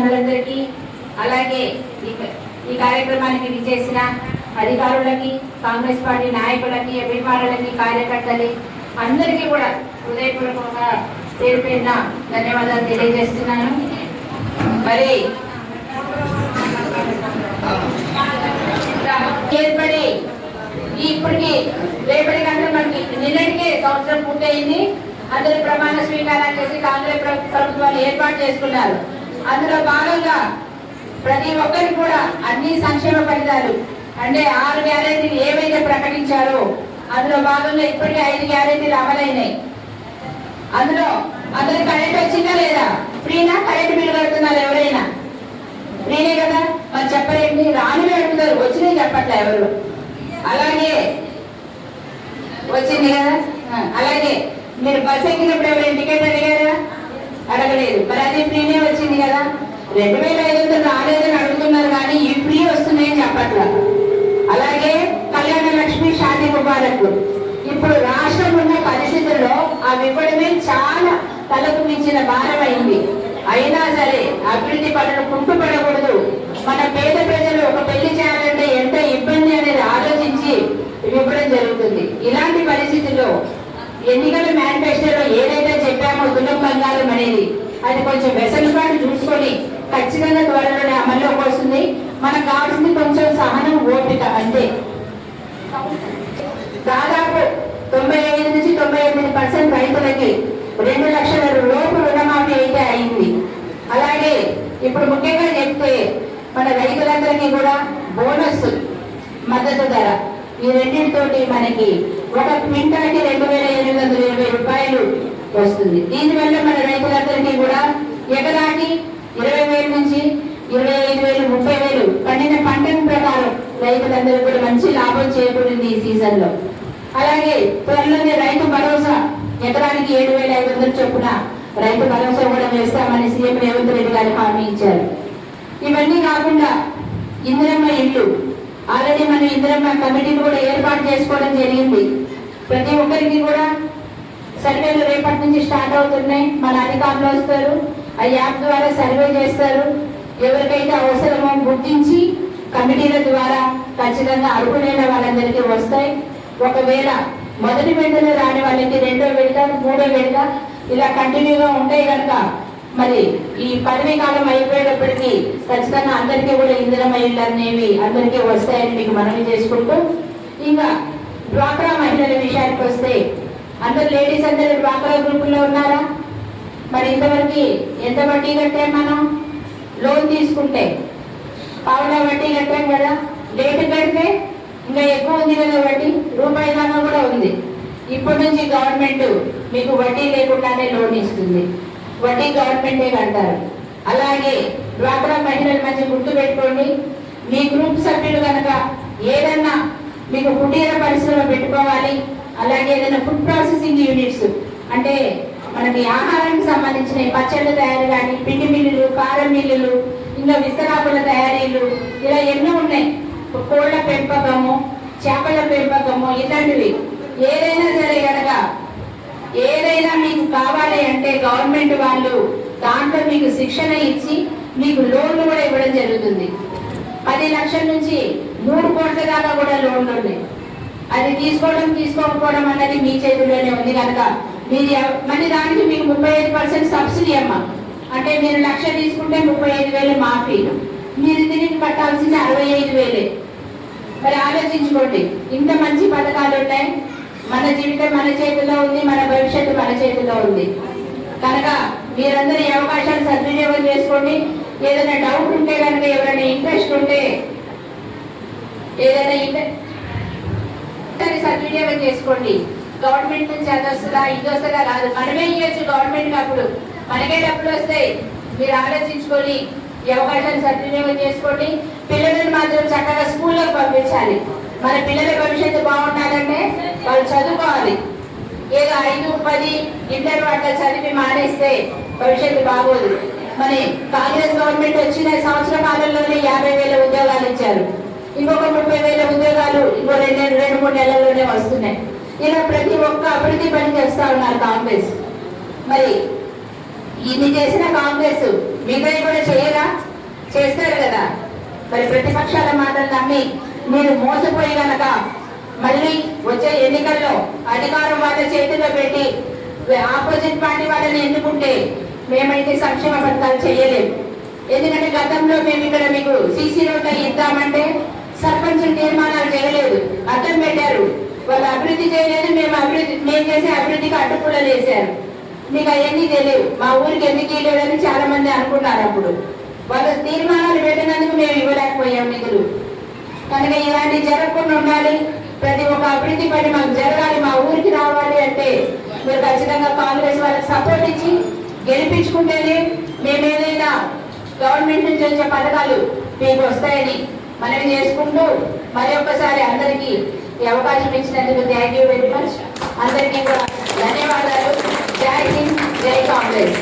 అన్నలందరికీ అలాగే ఈ కార్యక్రమానికి విచ్చేసిన అధికారులకి కాంగ్రెస్ పార్టీ నాయకులకి అభిమానులకి కార్యకర్తలకి అందరికీ కూడా హృదయపూర్వకంగా పేరు పేరున ధన్యవాదాలు తెలియజేస్తున్నాను. మరి ఏర్పడి ఈ ఇప్పటికి రేపటి కంటే మనకి నిన్నటికే సంవత్సరం పూర్తయింది. అందరి ప్రమాణ స్వీకారం చేసి కాంగ్రెస్ ప్రభుత్వాలు ఏర్పాటు చేసుకున్నారు. అందులో భాగంగా ప్రతి ఒక్కరికి కూడా అన్ని సంక్షేమ ఫలితాలు అంటే ఆరు గ్యారెంటీలు ఏవైతే ప్రకటించారో అందులో భాగంగా ఇప్పటికే ఐదు గ్యారెంటీలు అమలైనాయి. అందులో అందరికి కరెంట్ వచ్చిందా లేదా? ఫ్రీనా? కరెంట్ బిల్ కడుతున్నారు ఎవరైనా? ఫ్రీనే కదా? మరి చెప్పలేండి రానివే అడుగుతారు వచ్చినాయి చెప్పట్లే ఎవరు. అలాగే వచ్చింది కదా? అలాగే. మీరు బస్ ఎక్కినప్పుడు ఎవరైనా టికెట్ అడిగారా? అడగలేదు. మరి అది ఫ్రీనే వచ్చింది కదా? రెండు వేల ఐదు వందలు రాలేదని అడుగుతున్నారు కానీ ఈ ఫ్రీ వస్తున్నాయని చెప్పట్లా. అలాగే కళ్యాణ లక్ష్మి షాదీ ముబారక్. ఇప్పుడు రాష్ట్రం ఉన్న పరిస్థితుల్లో అవి ఇవ్వడమే చాలా తలకు మించిన భారం అయింది. అయినా సరే అభివృద్ధి పనులు కుంటుపడకూడదు. మన పేద ప్రజలు ఒక పెళ్ళి చేయాలంటే ఎంత ఇబ్బంది అనేది ఆలోచించి ఇవ్వడం జరుగుతుంది. ఇలాంటి పరిస్థితుల్లో ఎన్నికల మేనిఫెస్టోలో ఏదైతే అది కొంచెం వెసలుబాటు చూసుకొని ఖచ్చితంగా త్వరలోనే అమల్లోకి వస్తుంది మనకు కావాల్సింది కొంచెం సహనం ఓపిక అంతే. దాదాపు తొంభై ఐదు నుంచి తొంభై ఎనిమిది పర్సెంట్ రైతులకి రెండు లక్షల లోపు రుణమాఫీ అయితే అయింది. అలాగే ఇప్పుడు ముఖ్యంగా చెప్తే మన రైతులందరికీ కూడా బోనస్ మద్దతు ధర. ఈ రెండింటితోటి మనకి ఒక క్వింటాల్కి రెండు వేల ఎనిమిది వందల ఇరవై రూపాయలు వస్తుంది. దీనివల్ల మన రైతులందరికీ కూడా ఎకరాకి ఇరవై వేల నుంచి ఇరవై ఐదు వేలు ముప్పై వేలు పండిన పంటల ప్రకారం రైతులందరూ కూడా మంచి లాభం చేకూరింది ఈ సీజన్లో అలాగే త్వరలోనే రైతు భరోసా ఎకరానికి ఏడు వేల ఐదు వందలు చొప్పున రైతు భరోసా కూడా వేస్తామని సీఎం రేవంత్ రెడ్డి గారు హామీ ఇచ్చారు. ఇవన్నీ కాకుండా ఇందిరమ్మ ఇల్లు. ఆల్రెడీ మనం ఇందిరమ్మ కమిటీని కూడా ఏర్పాటు చేసుకోవడం జరిగింది. ప్రతి ఒక్కరికి కూడా సర్వేలు రేపటి నుంచి స్టార్ట్ అవుతున్నాయి. మన అధికారులు వస్తారు ఆ యాప్ ద్వారా సర్వే చేస్తారు. ఎవరికైతే అవసరమో గుర్తించి కమిటీల ద్వారా ఖచ్చితంగా అర్హులైన వాళ్ళందరికీ వస్తాయి. ఒకవేళ మొదటి విడతలో రాని వాళ్ళకి రెండో విడత మూడో విడత ఇలా కంటిన్యూగా ఉంటాయి కనుక మరి ఈ పదవీ కాలం అయిపోయేటప్పటికీ ఖచ్చితంగా అందరికీ కూడా ఇంధనం ఇళ్ళు అనేవి అందరికీ వస్తాయని మీకు మనవి చేసుకుంటూ ఇంకా డ్వాక్రా మహిళల విషయానికి వస్తే అందరు లేడీస్ అందరు డ్వాక్రా గ్రూపుల్లో ఉన్నారా? మరి ఇంతవరకు ఎంత వడ్డీ కట్టాం మనం? లోన్ తీసుకుంటే పావులా వడ్డీ కట్టాం కదా? లేటు కడితే ఇంకా ఎక్కువ ఉంది కదా వడ్డీ? రూపాయి దాకా కూడా ఉంది. ఇప్పటి నుంచి గవర్నమెంట్ మీకు వడ్డీ లేకుండానే లోన్ ఇస్తుంది. వడ్డీ గవర్నమెంటే కడతారు. అలాగే డ్వాక్రా మహిళలు మంచి గుర్తు పెట్టుకోండి. మీ గ్రూప్ సభ్యులు కనుక ఏదన్నా మీకు కుటీర పరిశ్రమ పెట్టుకోవాలి అలాగే ఏదైనా ఫుడ్ ప్రాసెసింగ్ యూనిట్స్ అంటే మనకి ఆహారానికి సంబంధించిన పచ్చళ్ళ తయారు కానీ పిండి మిల్లులు కారం మిల్లులు ఇంకా విస్తరాకుల తయారీలు ఇలా ఎన్నో ఉన్నాయి. కోళ్ళ పెంపకము చేపల పెంపకము ఇలాంటివి. ఏదైనా సరే కనుక ఏదైనా మీకు కావాలి అంటే గవర్నమెంట్ వాళ్ళు దాంట్లో మీకు శిక్షణ ఇచ్చి మీకు లోన్లు కూడా ఇవ్వడం జరుగుతుంది. పది లక్షల నుంచి మూడు కోట్ల దాకా కూడా లోన్లు ఉన్నాయి. అది తీసుకోవడం తీసుకోకపోవడం అన్నది మీ చేతుల్లోనే ఉంది కనుక మీరు మరి మళ్ళీ దానికి మీకు ముప్పై ఐదు పర్సెంట్ సబ్సిడీ అమ్మ. అంటే మీరు లక్ష తీసుకుంటే ముప్పై ఐదు వేలు మాఫీ. మీరు తిరిగి కట్టాల్సింది అరవై ఐదు వేలే. మరి ఆలోచించుకోండి ఇంత మంచి పథకాలు ఉన్నాయి. మన జీవితం మన చేతిలో ఉంది మన భవిష్యత్తు మన చేతిలో ఉంది. కనుక మీరందరూ ఈ అవకాశాలు సద్వినియోగం చేసుకోండి. ఏదైనా డౌట్ ఉంటే కనుక ఎవరైనా ఇంట్రెస్ట్ ఉంటే ఏదైనా ఇంట్రెస్ట్ సద్వినియోగం చేసుకోండి. గవర్నమెంట్ నుంచి అది వస్తుందా ఇది వస్తుందా రాదు మనమే ఇవ్వచ్చు గవర్నమెంట్ అప్పుడు. మనకే డబ్బులు వస్తాయి. మీరు ఆలోచించుకొని ఈ అవకాశాన్ని సద్వినియోగం చేసుకోండి. పిల్లలను మాత్రం చక్కగా స్కూల్లోకి పంపించాలి. మన పిల్లల భవిష్యత్తు బాగుండాలంటే వాళ్ళు చదువుకోవాలి. ఏదో ఐదు పది ఇంటర్ అట్లా చదివి మానేస్తే భవిష్యత్తు బాగోదు. మరి కాంగ్రెస్ గవర్నమెంట్ వచ్చిన సంవత్సర కాలంలోనే యాభై వేల ఉద్యోగాలు ఇచ్చారు. ఇంకొక ముప్పై వేల ఉద్యోగాలు ఇంకో మూడు నెలల్లోనే వస్తున్నాయి. ఇలా ప్రతి ఒక్క అభివృద్ధి పని చేస్తా ఉన్నారు కాంగ్రెస్. మరి ఇది చేసిన కాంగ్రెస్ మిగతా కూడా చేయరా? చేస్తారు కదా. మరి ప్రతిపక్షాల మాటలు నమ్మి మీరు మోసపోయి గనక మళ్ళీ వచ్చే ఎన్నికల్లో అధికారం వాళ్ళ చేతిలో పెట్టి ఆపోజిట్ పార్టీ వాళ్ళని ఎన్నుకుంటే మేమైతే సంక్షేమ పథకాలు చేయలేము ఎందుకంటే గతంలో మేము ఇక్కడ మీకు సీసీ రోడ్లు ఇద్దామంటే సర్పంచ్ తీర్మానాలు చేయలేదు. అర్థం పెట్టారు. వాళ్ళు అభివృద్ధి చేయలేదు మేము అభివృద్ధి మేము చేసే అభివృద్ధికి అడ్డుకూడలు వేశారు మీకు అవన్నీ తెలియదు మా ఊరికి ఎందుకు ఇవ్వలేదని చాలా మంది అనుకున్నారు అప్పుడు. వాళ్ళు తీర్మానాలు పెట్టినందుకు మేము ఇవ్వలేకపోయాం నిధులు. కనుక ఇలాంటి జరగకుండా ఉండాలి. ప్రతి ఒక్క అభివృద్ధి పని మాకు జరగాలి. మా ఊరికి రావాలి అంటే మీరు ఖచ్చితంగా కాంగ్రెస్ వాళ్ళకి సపోర్ట్ ఇచ్చి గెలిపించుకుంటేనే మేము ఏదైనా గవర్నమెంట్ నుంచి వచ్చే పథకాలు మీకు వస్తాయని మనవి చేసుకుంటూ మరి ఒక్కసారి అందరికీ ఈ అవకాశం ఇచ్చినందుకు థ్యాంక్ యూ వెరీ మచ్ అందరికీ కూడా ధన్యవాదాలు. జై హింద్ జై కాంగ్రెస్.